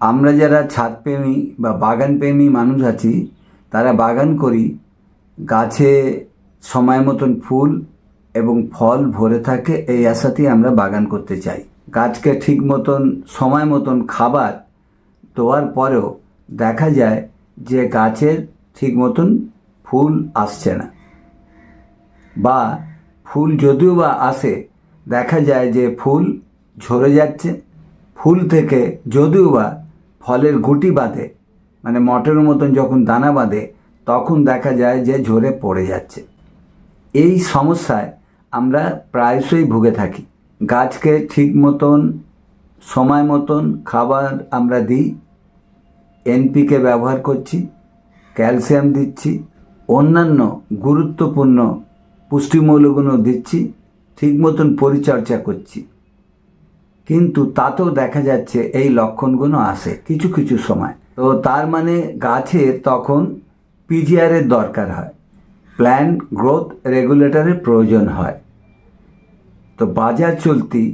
আমরা যারা ছাদপ্রেমী বা বাগানপ্রেমী মানুষ আছি, তারা বাগান করি, গাছে সময় মতন ফুল এবং ফল ভরে থাকে, এই আশাতেই আমরা বাগান করতে চাই। গাছকে ঠিক মতন, সময় মতন খাবার দেওয়ার পরেও দেখা যায় যে গাছের ঠিক মতন ফুল আসছে না। বা ফুল যদিও বা আসে, দেখা যায় যে ফুল ঝরে যাচ্ছে। ফুল থেকে যদিও বা ফলের গুটি বাঁধে মানে মটরের মতন যখন দানা বাঁধে, তখন দেখা যায় যে ঝরে পড়ে যাচ্ছে। এই সমস্যায় আমরা প্রায়শই ভুগে থাকি। গাছকে ঠিক মতন, সময় মতন খাবার আমরা দিই, এনপিকে ব্যবহার করছি, ক্যালসিয়াম দিচ্ছি, অন্যান্য গুরুত্বপূর্ণ পুষ্টিমূল্যগুলো দিচ্ছি, ঠিক মতন পরিচর্যা করছি। কিন্তু তাতেও দেখা যাচ্ছে এই লক্ষণগুলো আসে কিছু কিছু সময়। তো তার মানে গাছের তখন পিজিআরের দরকার হয় প্ল্যান্ট গ্রোথ রেগুলেটরের প্রয়োজন হয়। তো বাজার চলতি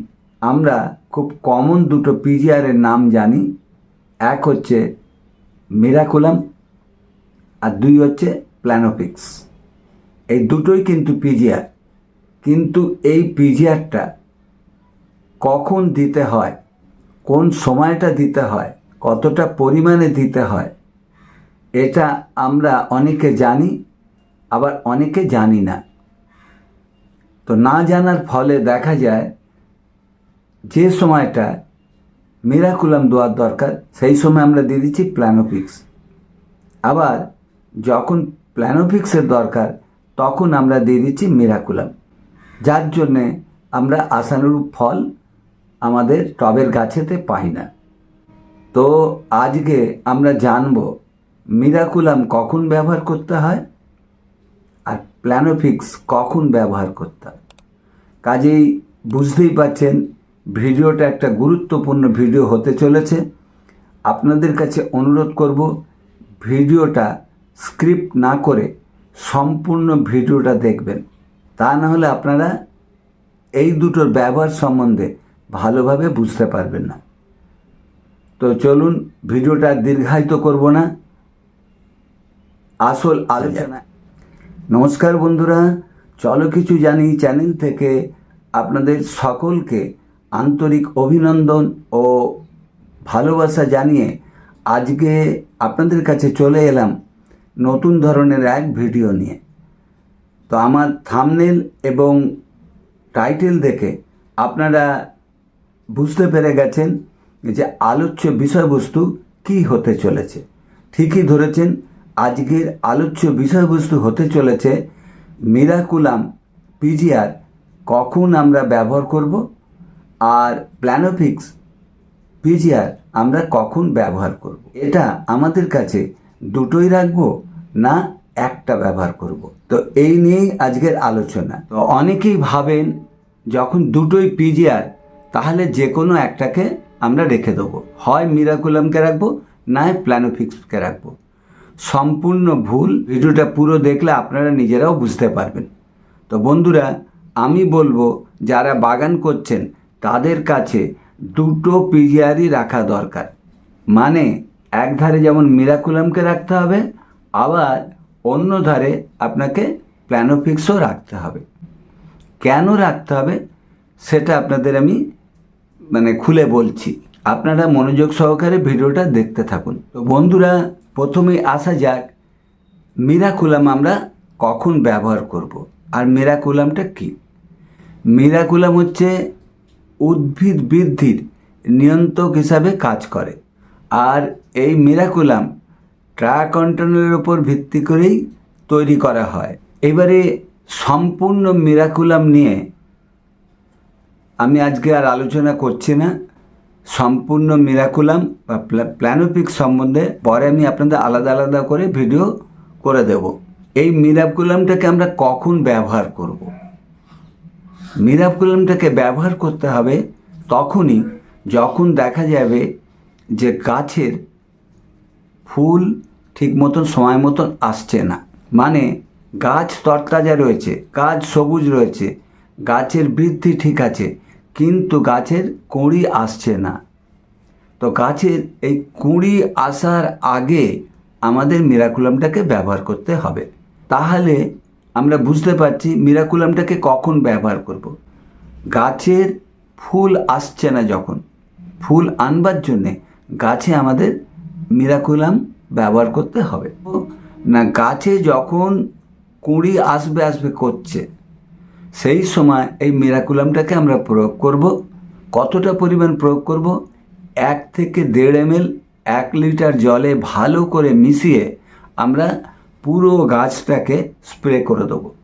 আমরা খুব কমন দুটো পিজিআরের নাম জানি, এক হচ্ছে মিরাকুলাম আর দুই হচ্ছে প্ল্যানোপিক্স এই দুটোই কিন্তু পিজিআর কিন্তু এই পিজিআরটা কখন দিতে হয়, কোন সময়টা দিতে হয়, কতটা পরিমাণে দিতে হয়, এটা আমরা অনেকে জানি, আবার অনেকে জানি না। তো না জানার ফলে দেখা যায়, যে সময়টা মিরাকুলাম দেওয়ার দরকার, সেই সময় আমরা দিয়ে দিচ্ছি প্ল্যানোপিক্স আবার যখন প্ল্যানোপিক্সের দরকার, তখন আমরা দিয়ে দিচ্ছি মিরাকুলাম। যার জন্যে আমরা আশানুরূপ ফল আমাদের টবের গাছেতে পাই না। তো আজকে আমরা জানব, মিরাকুলাম কখন ব্যবহার করতে হয় আর প্ল্যানোফিক্স কখন ব্যবহার করতে হয়। কাজেই বুঝতেই পাচ্ছেন ভিডিওটা একটা গুরুত্বপূর্ণ ভিডিও হতে চলেছে। আপনাদের কাছে অনুরোধ করব, ভিডিওটা স্ক্রিপ্ট না করে সম্পূর্ণ ভিডিওটা দেখবেন। তা না হলে আপনারা এই দুটোর ব্যবহার সম্বন্ধে ভালোভাবে বুঝতে পারবেন না। তো চলুন, ভিডিওটা দীর্ঘায়িত করব না। আসল আলোচনা। নমস্কার বন্ধুরা চলো কিছু জানি চ্যানেল থেকে আপনাদের সকলকে আন্তরিক অভিনন্দন ও ভালোবাসা জানিয়ে আজকে আপনাদের কাছে চলে এলাম নতুন ধরনের এক ভিডিও নিয়ে। তো আমার থামনেল এবং টাইটেল দেখে আপনারা বুঝতে পেরে গেছেন যে আলোচ্য বিষয়বস্তু কি হতে চলেছে। ঠিকই ধরেছেন, আজকের আলোচ্য বিষয়বস্তু হতে চলেছে মিরাকুলাম পিজিআর, কখন আমরা ব্যবহার করব? আর প্ল্যানোফিক্স পিজিআর আমরা কখন ব্যবহার করব? এটা আমাদের কাছে দুটোই রাখব না একটা ব্যবহার করব? তো এই নিয়েই আজকের আলোচনা। তো অনেকেই ভাবেন যখন দুটোই পিজিআর তাহলে যে কোনো একটাকে আমরা রেখে দেবো। হয় মিরাকুলামকে রাখব নয় প্ল্যানোফিক্সকে রাখব। সম্পূর্ণ ভুল, ভিডিওটা পুরো দেখলে আপনারা নিজেরাও বুঝতে পারবেন। তো বন্ধুরা, আমি বলব, যারা বাগান করছেন, তাদের কাছে দুটো পিজিআরই রাখা দরকার। মানে এক ধারে যেমন মিরাকুলামকে রাখতে হবে, আবার অন্য ধারে আপনাকে প্ল্যানোফিক্সও রাখতে হবে। কেন রাখতে হবে? সেটা আপনাদের আমি মানে খুলে বলছি। আপনারা মনোযোগ সহকারে ভিডিওটা দেখতে থাকুন। তো বন্ধুরা, প্রথমে আসা যাক, মিরাকুলাম আমরা কখন ব্যবহার করব। আর মিরাকুলামটা কি? মিরাকুলাম হচ্ছে উদ্ভিদ বৃদ্ধির নিয়ন্ত্রক হিসাবে কাজ করে। আর এই মিরাকুলাম ট্রাক কন্টেনারের উপর ভিত্তি করেই তৈরি করা হয়। এবারে সম্পূর্ণ মিরাকুলাম নিয়ে আমি আজকে আর আলোচনা করছি না। সম্পূর্ণ মিরাকুলাম বা প্ল্যানোপিক সম্বন্ধে পরে আমি আপনাদের আলাদা আলাদা করে ভিডিও করে দেব। এই মিরাকুলামটাকে আমরা কখন ব্যবহার করব। মিরাকুলামটাকে ব্যবহার করতে হবে তখনই যখন দেখা যাবে যে গাছের ফুল ঠিক মতন, সময় মতন আসছে না। মানে গাছ তরতাজা রয়েছে, গাছ সবুজ রয়েছে, গাছের বৃদ্ধি ঠিক আছে কিন্তু গাছের কুঁড়ি আসছে না। তো গাছের এই কুঁড়ি আসার আগে আমাদের মিরাকুলামটাকে ব্যবহার করতে হবে। তাহলে আমরা বুঝতে পারছি মিরাকুলামটাকে কখন ব্যবহার করব। গাছের ফুল আসছে না যখন। ফুল আনবার জন্যে গাছে আমাদের মিরাকুলাম ব্যবহার করতে হবে। না গাছে যখন কুঁড়ি আসবে আসবে, করছে সেই সময় এই মিরাকুলামটাকে আমরা প্রয়োগ করব। কতটা পরিমাণ প্রয়োগ করব? এক থেকে দেড় এম এক লিটার জলে ভালো করে মিশিয়ে আমরা পুরো গাছটাকে স্প্রে করে দেবো।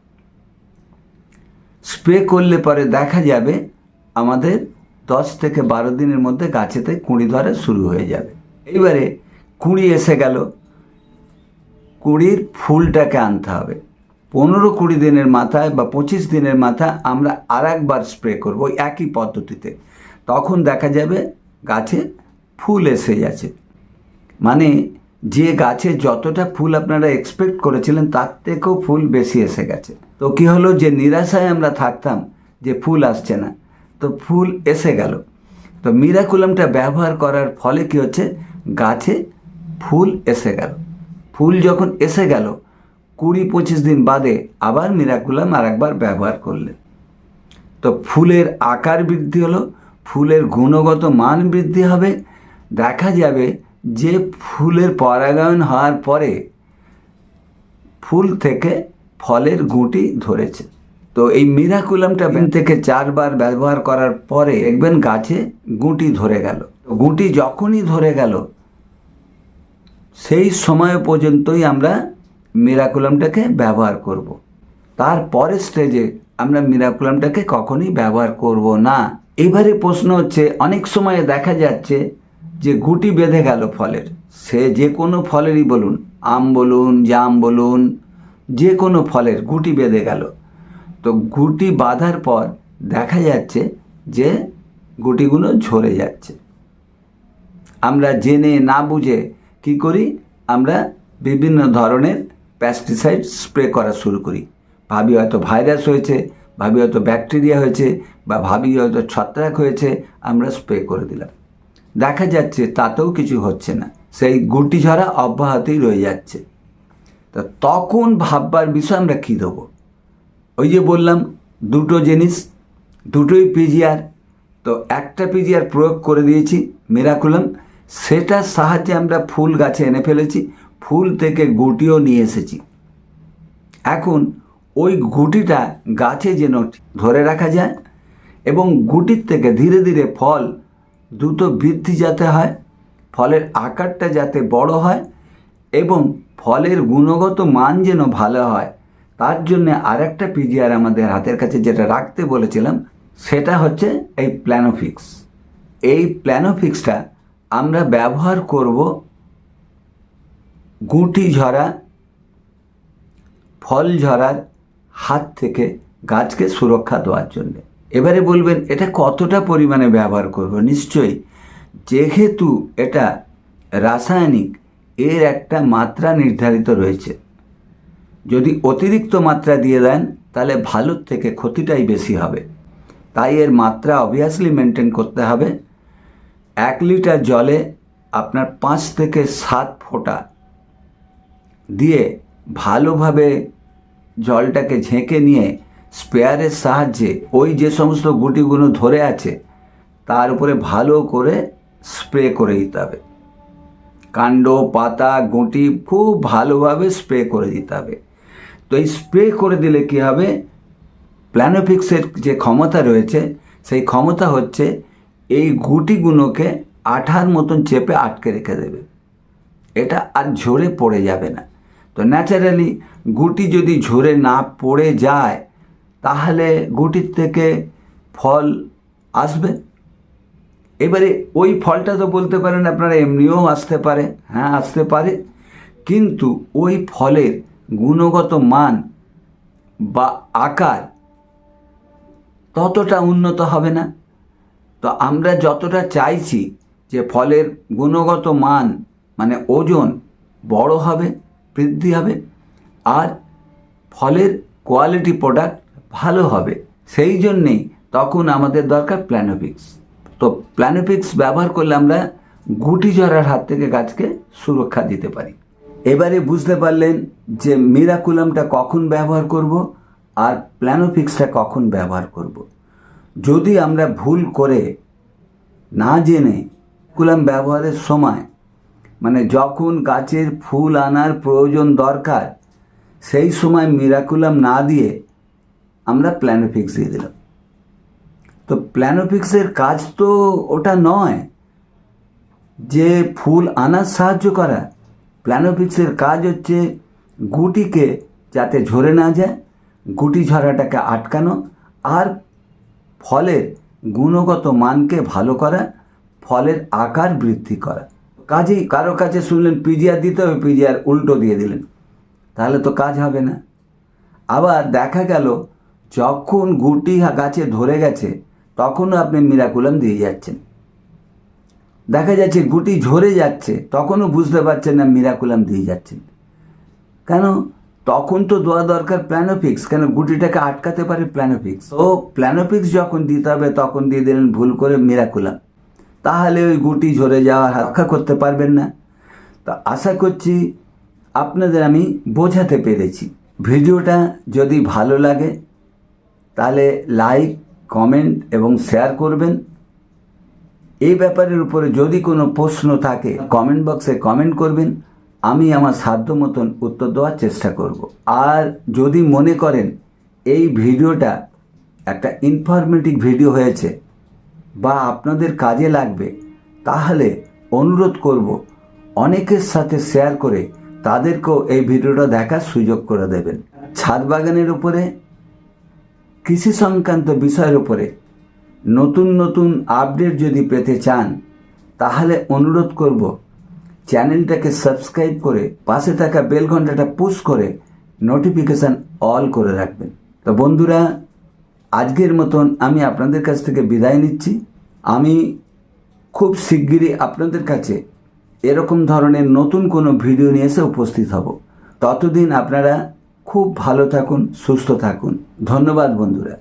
স্প্রে করলে পরে দেখা যাবে আমাদের দশ থেকে বারো দিনের মধ্যে গাছেতে কুঁড়ি ধরা শুরু হয়ে যাবে। এবারে কুঁড়ি এসে গেল। কুঁড়ির ফুলটাকে আনতে হবে। পনেরো কুড়ি দিনের মাথায় বা পঁচিশ দিনের মাথায় আমরা আর একবার স্প্রে করব ওই একই পদ্ধতিতে। তখন দেখা যাবে গাছে ফুল এসে যাচ্ছে। মানে যে গাছে যতটা ফুল আপনারা এক্সপেক্ট করেছিলেন, তার থেকেও ফুল বেশি এসে গেছে। তো কি হলো যে নিরাশায় আমরা থাকতাম যে ফুল আসছে না, তো ফুল এসে গেল। তো মিরাকুলামটা ব্যবহার করার ফলে কি হচ্ছে? গাছে ফুল এসে গেল। ফুল যখন এসে গেল কুড়ি পঁচিশ দিন বাদে আবার মিরাকুলাম আর একবার ব্যবহার করলেন। তো ফুলের আকার বৃদ্ধি হলো, ফুলের গুণগত মান বৃদ্ধি হবে, দেখা যাবে যে ফুলের পরাগায়ন হওয়ার পরে ফুল থেকে ফলের গুঁটি ধরেছে। তো এই মিরাকুলামটা তিন থেকে চারবার ব্যবহার করার পরে দেখবেন গাছে গুঁটি ধরে গেল। গুঁটি যখনই ধরে গেল, সেই সময় পর্যন্তই আমরা মিরাকুলামটাকে ব্যবহার করব। তার পরের স্টেজে আমরা মিরাকুলামটাকে কখনই ব্যবহার করব না। এবারে প্রশ্ন হচ্ছে, অনেক সময় দেখা যাচ্ছে যে গুটি বেঁধে গেল ফলের। সে যে কোনো ফলেরই বলুন, আম বলুন, জাম বলুন, যে কোনো ফলের গুটি বেঁধে গেল। তো গুটি বাঁধার পর দেখা যাচ্ছে যে গুটিগুলো ঝরে যাচ্ছে। আমরা জেনে না বুঝে কি করি? আমরা বিভিন্ন ধরনের প্যাস্টিসাইড স্প্রে করা শুরু করি। ভাবি হয়তো ভাইরাস হয়েছে, ভাবি হয়তো ব্যাকটেরিয়া হয়েছে, বা ভাবি হয়তো ছত্রাক হয়েছে, আমরা স্প্রে করে দিলাম। দেখা যাচ্ছে তাতেও কিছু হচ্ছে না। সেই গুটি ঝরা অব্যাহতই রয়ে যাচ্ছে। তো তখন ভাববার বিষয় আমরা কী দেবো? ওই যে বললাম, দুটো জিনিস, দুটোই পিজিআর তো একটা পিজিআর প্রয়োগ করে দিয়েছি মেরাকুলাম সেটার সাহায্যে আমরা ফুল গাছে এনে ফেলেছি। ফুল থেকে গুটিও নিয়ে এসেছি। এখন ওই গুটিটা গাছে যেন ধরে রাখা যায় এবং গুটির থেকে ধীরে ধীরে ফল দ্রুত বৃদ্ধি যাতে হয়, ফলের আকারটা যাতে বড় হয় এবং ফলের গুণগত মান যেন ভালো হয়, তার জন্য আরেকটা পিজিআর আমাদের হাতের কাছে যেটা রাখতে বলেছিলাম, সেটা হচ্ছে এই প্ল্যানোফিক্স এই প্ল্যানোফিক্সটা আমরা ব্যবহার করব গুটি ঝরা, ফল ঝরার হাত থেকে গাছকে সুরক্ষা দেওয়ার জন্য। এবারে বলবেন, এটা কতটা পরিমাণে ব্যবহার করব? নিশ্চয়ই। যেহেতু এটা রাসায়নিক, এর একটা মাত্রা নির্ধারিত রয়েছে। যদি অতিরিক্ত মাত্রা দিয়ে দেন, তাহলে ভালোর থেকে ক্ষতিটাই বেশি হবে। তাই এর মাত্রা অবভিয়াসলি মেনটেন করতে হবে। এক লিটার জলে আপনার পাঁচ থেকে সাত ফোঁটা দিয়ে ভালোভাবে জলটাকে ঝেঁকে নিয়ে স্পেয়ারের সাহায্যে ওই যে সমস্ত গুটিগুলো ধরে আছে, তার উপরে ভালো করে স্প্রে করে দিতে হবে। কাণ্ড, পাতা, গুঁটি খুব ভালোভাবে স্প্রে করে দিতে হবে। তো এই স্প্রে করে দিলে কি হবে? প্ল্যানোফিক্সের যে ক্ষমতা রয়েছে, সেই ক্ষমতা হচ্ছে এই গুটিগুলোকে আঠার মতন চেপে আটকে রেখে দেবে। এটা আর ঝরে পড়ে যাবে না। তো ন্যাচারালি গুটি যদি ঝরে না পড়ে যায়, তাহলে গুটির থেকে ফল আসবে। এবারে ওই ফলটা তো বলতে পারেন আপনারা এমনিও আসতে পারে হ্যাঁ আসতে পারে। কিন্তু ওই ফলের গুণগত মান বা আকার ততটা উন্নত হবে না। তো আমরা যতটা চাইছি যে ফলের গুণগত মান মানে ওজন বড় হবে বৃদ্ধি হবে আর ফলের কোয়ালিটি প্রোডাক্ট ভালো হবে। সেই জন্যেই তখন আমাদের দরকার প্ল্যানোপিক্স তো প্ল্যানোপিক্স ব্যবহার করলে আমরা গুটি ঝরার হাত থেকে গাছকে সুরক্ষা দিতে পারি। এবারে বুঝতে পারলেন যে মিরাকুলামটা কখন ব্যবহার করব আর প্ল্যানোফিক্সটা কখন ব্যবহার করব। যদি আমরা ভুল করে না জেনে কুলাম ব্যবহারের সময় মানে যখন গাছের ফুল আনার প্রয়োজন দরকার, সেই সময় মিরাকুলাম না দিয়ে আমরা প্ল্যানোফিক্স দিয়ে দিলাম। তো প্ল্যানোফিক্সের কাজ তো ওটা নয় যে ফুল আনার সাহায্য করা। প্ল্যানোফিক্সের কাজ হচ্ছে গুটিকে যাতে ঝরে না যায়, গুটি ঝরাটাকে আটকানো আর ফলের গুণগত মানকে ভালো করা, ফলের আকার বৃদ্ধি করা। কাজেই কারও কাছে শুনলেন পিজিআর দিতে হবে, পিজিআর উল্টো দিয়ে দিলেন। তাহলে তো কাজ হবে না। আবার দেখা গেল, যখন গুটি গাছে ধরে গেছে, তখনও আপনি মিরাকুলাম দিয়ে যাচ্ছেন। দেখা যাচ্ছে গুটি ঝরে যাচ্ছে, তখনও বুঝতে পারছেন না মিরাকুলাম দিয়ে যাচ্ছেন। কেন? তখন তো দেওয়া দরকার প্ল্যানোফিক্স, কেন গুটিটাকে আটকাতে পারে প্ল্যানোফিক্স? ও প্ল্যানোফিক্স যখন দিতে হবে, তখন দিয়ে দিলেন ভুল করে মিরাকুলাম। তাহলে ওই গুটি ঝরে যাওয়ার রক্ষা করতে পারবেন না। তো আশা করছি আপনাদের আমি বোঝাতে পেরেছি। ভিডিওটা যদি ভালো লাগে, তাহলে লাইক, কমেন্ট এবং শেয়ার করবেন। এই ব্যাপারের উপরে যদি কোনো প্রশ্ন থাকে, কমেন্ট বক্সে কমেন্ট করবেন। আমি আমার সাধ্য মতন উত্তর দেওয়ার চেষ্টা করব। আর যদি মনে করেন এই ভিডিওটা একটা ইনফরমেটিভ ভিডিও হয়েছে বা আপনাদের কাজে লাগবে, তাহলে অনুরোধ করব অনেকের সাথে শেয়ার করে তাদেরকেও এই ভিডিওটা দেখার সুযোগ করে দেবেন। ছাদ বাগানের উপরে, কৃষি সংক্রান্ত বিষয়ের উপরে নতুন নতুন আপডেট যদি পেতে চান, তাহলে অনুরোধ করব চ্যানেলটাকে সাবস্ক্রাইব করে পাশে থাকা বেল ঘন্টাটা পুশ করে নোটিফিকেশান অল করে রাখবেন। তো বন্ধুরা আজকের মতন আমি আপনাদের কাছ থেকে বিদায় নিচ্ছি। আমি খুব শিগগিরই আপনাদের কাছে এরকম ধরনের নতুন কোনো ভিডিও নিয়ে এসে উপস্থিত হব। ততদিন আপনারা খুব ভালো থাকুন, সুস্থ থাকুন। ধন্যবাদ বন্ধুরা।